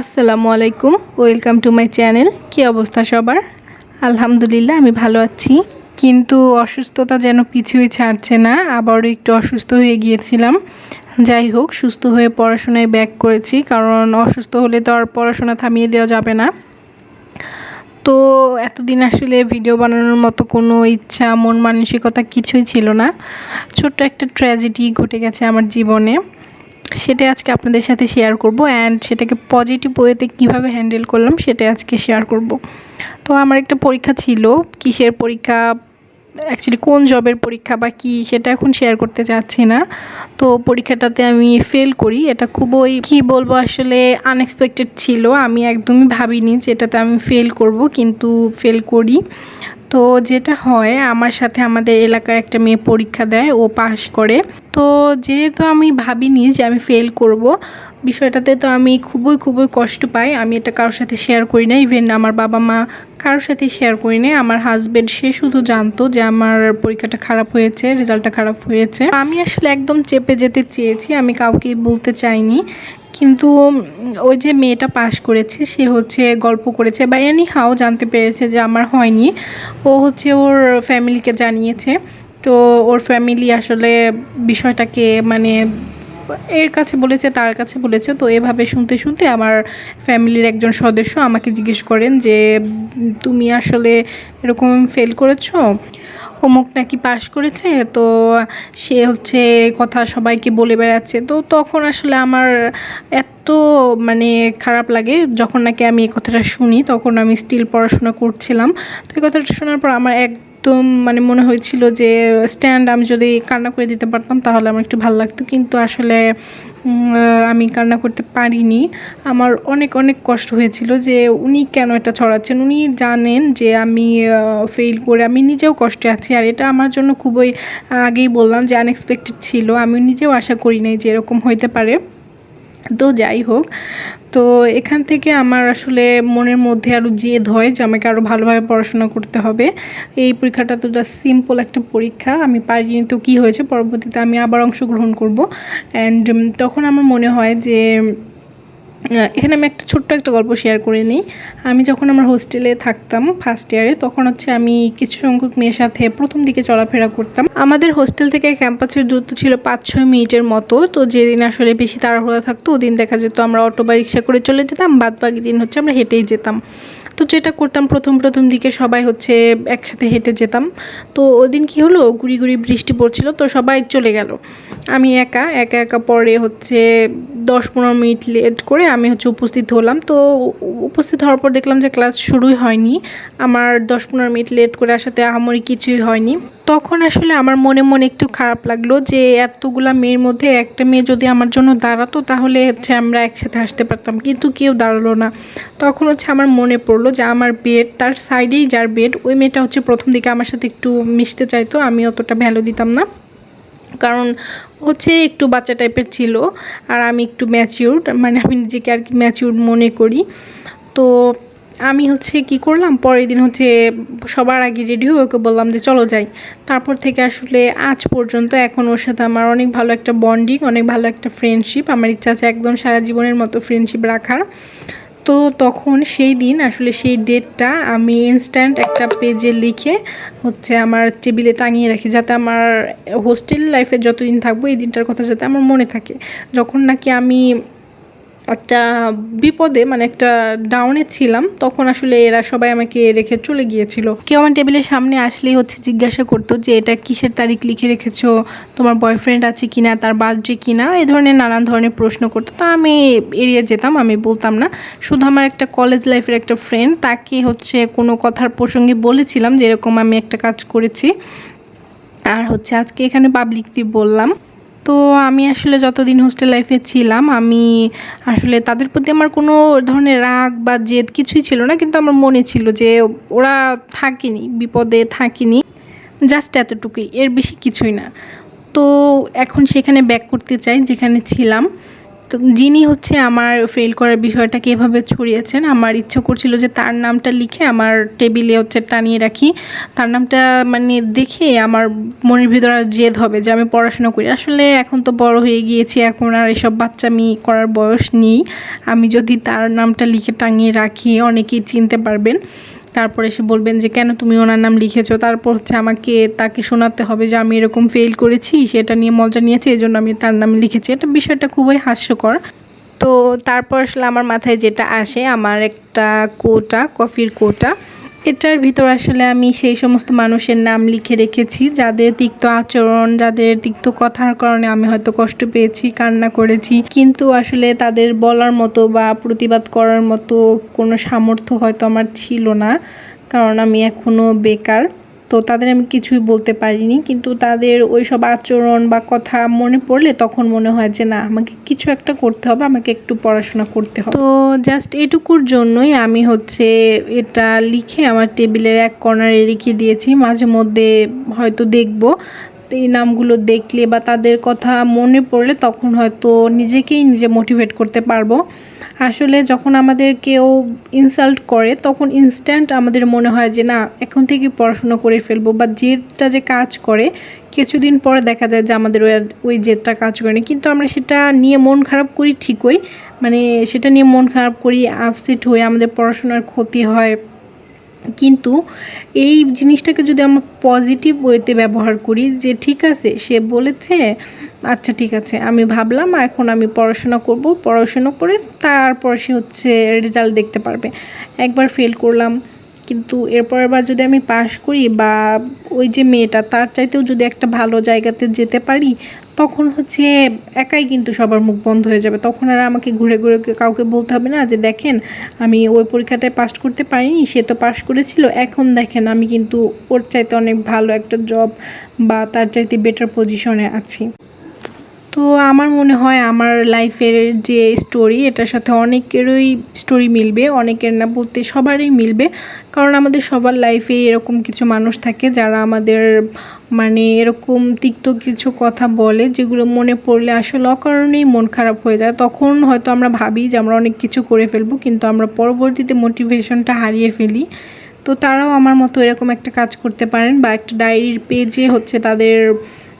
আসসালামু আলাইকুম। Welcome to my channel কী অবস্থা সবার? আলহামদুলিল্লাহ, আমি ভালো আছি। কিন্তু অসুস্থতা যেন পিছুই ছাড়ছে না, আবারও একটু অসুস্থ হয়ে গিয়েছিলাম। যাই হোক, সুস্থ হয়ে পড়াশোনায় ব্যাক করেছি, কারণ অসুস্থ হলে তো আর পড়াশোনা থামিয়ে দেওয়া যাবে না। তো এতদিন আসলে ভিডিও বানানোর মতো কোনো ইচ্ছা, মন মানসিকতা কিছুই ছিল না। ছোট্ট একটা ট্র্যাজেডি ঘটে গেছে আমার জীবনে। সেটা আজকে আপনাদের সাথে শেয়ার করব অ্যান্ড সেটাকে পজিটিভ ওয়েতে কীভাবে হ্যান্ডেল করলাম সেটা আজকে শেয়ার করব। তো আমার একটা পরীক্ষা ছিল, কিসের পরীক্ষা অ্যাকচুয়ালি কোন জবের পরীক্ষা বা কী সেটা এখন শেয়ার করতে চাচ্ছি না। তো পরীক্ষাটাতে আমি ফেল করি, এটা খুবই কি বলব আসলে আনএক্সপেক্টেড ছিল, আমি একদমই ভাবিনি যে এটাতে আমি ফেল করব, কিন্তু ফেল করি। তো যেটা হয়, আমার সাথে আমাদের এলাকার একটা মেয়ে পরীক্ষা দেয়, ও পাশ করে। তো যেহেতু আমি ভাবিনি যে আমি ফেল করব, বিষয়টাতে তো আমি খুবই খুবই কষ্ট পাই। আমি এটা কারোর সাথে শেয়ার করি না। ইভেন আমার বাবা মা কারোর সাথে শেয়ার করি না আমার হাজব্যান্ড সে শুধু জানতো যে আমার পরীক্ষাটা খারাপ হয়েছে রেজাল্টটা খারাপ হয়েছে। আমি আসলে একদম চেপে যেতে চেয়েছি। আমি কাউকে বলতে চাইনি। কিন্তু ওই যে মেয়েটা পাশ করেছে, সে হচ্ছে গল্প করেছে বা এনি হাও জানতে পেরেছে যে আমার হয়নি। ও হচ্ছে ওর ফ্যামিলিকে জানিয়েছে। তো ওর ফ্যামিলি আসলে বিষয়টাকে মানে এর কাছে বলেছে, তার কাছে বলেছে। তো এভাবে শুনতে শুনতে আমার ফ্যামিলির একজন সদস্য আমাকে জিজ্ঞেস করেন যে, তুমি আসলে এরকম ফেল করেছ? অমুক নাকি পাশ করেছে, তো সে হচ্ছে কথা সবাইকে বলে বেড়াচ্ছে। তো তখন আসলে আমার এত মানে খারাপ লাগে, যখন নাকি আমি এই কথাটা শুনি, তখন আমি স্টিল পড়াশোনা করছিলাম। তো এই কথাটা শোনার পর আমার এক একদম মানে মনে হয়েছিল যে স্ট্যান্ড আমি যদি কান্না করে দিতে পারতাম, তাহলে আমার একটু ভালো লাগতো। কিন্তু আসলে আমি কান্না করতে পারিনি। আমার অনেক অনেক কষ্ট হয়েছিল যে উনি কেন এটা ছড়াচ্ছেন? উনি জানেন যে আমি ফেল করে আমি নিজেও কষ্টে আছি। আর এটা আমার জন্য খুবই আগেই বললাম যে আনএক্সপেক্টেড ছিল। আমি নিজেও আশা করি নাই যে এরকম হইতে পারে। তো যাই হোক তো এখান থেকে আমার আসলে মনের মধ্যে আরও জেদ হয় যে আমাকে আরও ভালোভাবে পড়াশোনা করতে হবে। এই পরীক্ষাটা তো জাস্ট সিম্পল একটা পরীক্ষা। আমি পারিনি তো কী হয়েছে? পরবর্তীতে আমি আবার অংশগ্রহণ করব। অ্যান্ড তখন আমার মনে হয় যে এখানে আমি একটা ছোট্ট একটা গল্প শেয়ার করে নিই। আমি যখন আমার হোস্টেলে থাকতাম ফার্স্ট ইয়ারে তখন হচ্ছে আমি কিছু সংখ্যক মেয়ের সাথে প্রথম দিকে চলাফেরা করতাম। আমাদের হোস্টেল থেকে ক্যাম্পাসের দূরত্ব ছিল পাঁচ ছয় মিনিটের মতো। তো যেদিন আসলে বেশি তাড়াহুড়া থাকতো, ওদিন দেখা যেত আমরা অটো বা রিক্সা করে চলে যেতাম। বাদ বাকি দিন হচ্ছে আমরা হেঁটেই যেতাম। তো যেটা করতাম, প্রথম প্রথম দিকে সবাই হচ্ছে একসাথে হেঁটে যেতাম। তো ওদিন কি হলো, গুড়ি গুড়ি বৃষ্টি পড়ছিল, তো সবাই চলে গেল। আমি একা একা একা পরে হচ্ছে দশ পনেরো মিনিট লেট করে আমি হচ্ছে উপস্থিত হলাম। তো উপস্থিত হওয়ার পর দেখলাম যে ক্লাস শুরুই হয়নি। আমার দশ পনেরো মিনিট লেট করে আসাতে আহামরি কিছুই হয়নি। তখন আসলে আমার মনে মনে একটু খারাপ লাগল যে এতগুলা মেয়ের মধ্যে একটা মেয়ে যদি আমার জন্য দাঁড়াতো তাহলে হচ্ছে আমরা একসাথে আসতে পারতাম। কিন্তু কেউ দাঁড়াল না। তখন হচ্ছে আমার মনে পড়ল যে আমার বেড তার সাইডেই যার বেড ওই মেয়েটা হচ্ছে প্রথম দিকে আমার সাথে একটু মিশতে চাইতো, আমি অতটা ভ্যালু দিতাম না। কারণ হচ্ছে একটু বাচ্চা টাইপের ছিল আর আমি একটু ম্যাচিউর্ড মানে আমি নিজেকে আর কি ম্যাচিউর্ড মনে করি। তো আমি হচ্ছে কি করলাম, পরের দিন হচ্ছে সবার আগে রেডি হয়ে ওকে বললাম যে চলো যাই। তারপর থেকে আসলে আজ পর্যন্ত এখন ওর সাথে আমার অনেক ভালো একটা বন্ডিং অনেক ভালো একটা ফ্রেন্ডশিপ আমার ইচ্ছা আছে একদম সারা জীবনের মতো ফ্রেন্ডশিপ রাখার। তো তখন সেই দিন, আসলে সেই ডেটটা আমি ইনস্ট্যান্ট একটা পেজে লিখে হচ্ছে আমার টেবিলে টাঙিয়ে রাখি, যাতে আমার হোস্টেল লাইফে যতদিন থাকব, এই দিনটার কথা যাতে আমার মনে থাকে। যখন নাকি আমি একটা বিপদে মানে একটা ডাউনে ছিলাম, তখন আসলে এরা সবাই আমাকে রেখে চলে গিয়েছিল। কেউ আমার টেবিলের সামনে আসলেই হচ্ছে জিজ্ঞাসা করতো যে, এটা কিসের তারিখ লিখে রেখেছো? তোমার বয়ফ্রেন্ড আছে কিনা? তার বার্থডে কিনা? এ ধরনের নানান ধরনের প্রশ্ন করতো। তা আমি এড়িয়ে যেতাম, আমি বলতাম না। শুধু আমার একটা কলেজ লাইফের একটা ফ্রেন্ড তাকে হচ্ছে কোনো কথার প্রসঙ্গে বলেছিলাম যে, এরকম আমি একটা কাজ করেছি। আর হচ্ছে আজকে এখানে পাবলিকলি বললাম। তো আমি আসলে যতদিন হোস্টেল লাইফে ছিলাম, আমি আসলে তাদের প্রতি আমার কোনো ধরনের রাগ বা জেদ কিছুই ছিল না, কিন্তু আমার মনে ছিল যে ওরা থাকেনি, বিপদে থাকিনি জাস্ট এতটুকুই, এর বেশি কিছুই না। তো এখন সেখানে ব্যাক করতে চাই, যেখানে ছিলাম। তো যিনি হচ্ছে আমার ফেল করার বিষয়টাকে এভাবে ছড়িয়েছেন, আমার ইচ্ছে করছিল যে তার নামটা লিখে আমার টেবিলে হচ্ছে টানিয়ে রাখি। তার নামটা মানে দেখে আমার মনের ভিতরে জেদ হবে যে আমি পড়াশোনা করি। আসলে এখন তো বড় হয়ে গিয়েছি, এখন আর এসব বাচ্চামি করার বয়স নেই। আমি যদি তার নামটা লিখে টাঙিয়ে রাখি, অনেকেই চিনতে পারবেন। তারপরে সে বলবেন যে, কেন তুমি ওনার নাম লিখেছো? তারপর হচ্ছে আমাকে তাকে শোনাতে হবে যে, আমি এরকম ফেল করেছি, সেটা নিয়ে মজা নিয়েছে এই জন্য আমি তার নাম লিখেছি। এটা বিষয়টা খুবই হাস্যকর। তো তারপর আসলে আমার মাথায় যেটা আসে, আমার একটা কোটা, কফির কোটা। এটার ভিতর আসলে আমি সেই সমস্ত মানুষের নাম লিখে রেখেছি, যাদের তিক্ত আচরণ, যাদের তিক্ত কথার কারণে আমি হয়তো কষ্ট পেয়েছি, কান্না করেছি। কিন্তু আসলে তাদের বলার মতো বা প্রতিবাদ করার মতো কোনো সামর্থ্য হয়তো আমার ছিল না, কারণ আমি এখনও বেকার। তো তাদের আমি কিছুই বলতে পারিনি, কিন্তু তাদের ওই সব আচরণ বা কথা মনে পড়লে তখন মনে হয় যে, না, আমাকে কিছু একটা করতে হবে, আমাকে একটু পড়াশোনা করতে হবে। তো জাস্ট এটুকুর জন্যই আমি হচ্ছে এটা লিখে আমার টেবিলের এক কর্নারে রেখে দিয়েছি। মাঝে মধ্যে হয়তো দেখব এই নামগুলো দেখলে বা তাদের কথা মনে পড়লে তখন হয়তো নিজেকেই নিজে মোটিভেট করতে পারব। আসলে যখন আমাদের কেউ ইনসাল্ট করে, তখন ইনস্ট্যান্ট আমাদের মনে হয় যে, না, এখন থেকে পড়াশোনা করে ফেলব। বা জেদটা যে কাজ করে, কিছুদিন পরে দেখা যায় যে আমাদের ওই ওই জেদটা কাজ করে না। কিন্তু আমরা সেটা নিয়ে মন খারাপ করি ঠিকই। মানে সেটা নিয়ে মন খারাপ করি আপসেট হয়ে আমাদের পড়াশোনার ক্ষতি হয়। কিন্তু এই জিনিসটাকে যদি আমরা পজিটিভ ওয়েতে ব্যবহার করি যে ঠিক আছে, সে বলেছে আচ্ছা ঠিক আছে, আমি ভাবলাম এখন আমি পড়াশোনা করব, পড়াশোনা করে তারপর সে হচ্ছে রেজাল্ট দেখতে পারবে। একবার ফেল করলাম কিন্তু এরপর বার যদি আমি পাশ করি বা ওই যে মেয়েটা, তার চাইতেও যদি একটা ভালো জায়গাতে যেতে পারি, তখন হচ্ছে একাই কিন্তু সবার মুখ বন্ধ হয়ে যাবে। তখন আর আমাকে ঘুরে ঘুরে কাউকে বলতে হবে না যে, দেখেন, আমি ওই পরীক্ষাটায় পাশ করতে পারিনি, সে তো পাশ করেছিল। এখন দেখেন, আমি কিন্তু ওর চাইতে অনেক ভালো একটা জব বা তার চাইতে বেটার পজিশনে আছি। তো আমার মনে হয় আমার লাইফের যে স্টোরি এটার সাথে অনেকেরই স্টোরি মিলবে, অনেকের না বলতে সবারই মিলবে। কারণ আমাদের সবার লাইফে এরকম কিছু মানুষ থাকে যারা আমাদের মানে এরকম তিক্ত কিছু কথা বলে, যেগুলো মনে পড়লে আসলে অকারণেই মন খারাপ হয়ে যায়। তখন হয়তো আমরা ভাবি যে আমরা অনেক কিছু করে ফেলব, কিন্তু আমরা পরবর্তীতে মোটিভেশনটা হারিয়ে ফেলি। তো তারাও আমার মতো এরকম একটা কাজ করতে পারেন বা একটা ডায়েরির পেজে হচ্ছে তাদের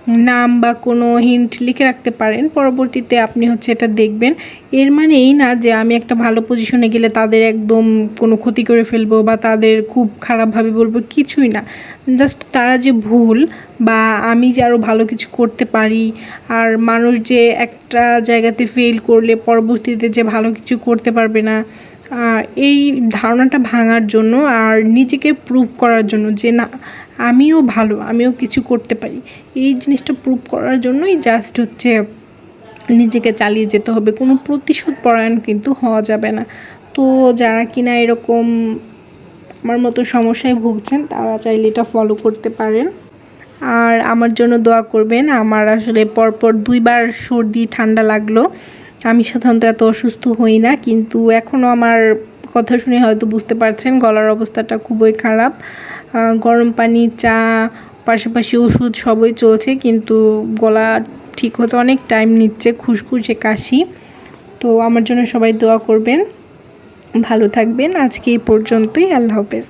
নাম বা কোনো হিন্ট লিখে রাখতে পারেন। পরবর্তীতে আপনি হচ্ছে এটা দেখবেন। এর মানে এই না যে আমি একটা ভালো পজিশনে গেলে তাদের একদম কোনো ক্ষতি করে ফেলব বা তাদের খুব খারাপভাবে বলব কিছুই না। জাস্ট তারা যে ভুল বা আমি যে আরও ভালো কিছু করতে পারি আর মানুষ যে একটা জায়গাতে ফেল করলে পরবর্তীতে যে ভালো কিছু করতে পারবে না এই ধারণাটা ভাঙার জন্য আর নিজেকে প্রুভ করার জন্য যে না, আমিও ভালো, আমিও কিছু করতে পারি। এই জিনিসটা প্রুভ করার জন্যই জাস্ট হচ্ছে নিজেকে চালিয়ে যেতে হবে। কোনো প্রতিশোধ পরায়ণ কিন্তু হওয়া যাবে না। তো যারা কিনা এরকম আমার মতো সমস্যায় ভুগছেন, তারা চাইলে এটা ফলো করতে পারেন। আর আমার জন্য দোয়া করবেন, আমার আসলে পরপর দুইবার সর্দি, ঠান্ডা লাগল। আমি সাধারণত এত অসুস্থ হই না, কিন্তু এখনও আমার কথা শুনে হয়তো বুঝতে পারছেন, গলার অবস্থাটা খুবই খারাপ। গরম পানি, চা, পাশাপাশি ওষুধ সবই চলছে, কিন্তু গলা ঠিক হতে অনেক টাইম নিচ্ছে খুশখুশে কাশি। তো আমার জন্য সবাই দোয়া করবেন। ভালো থাকবেন। আজকে এই পর্যন্তই। আল্লাহ হাফেজ।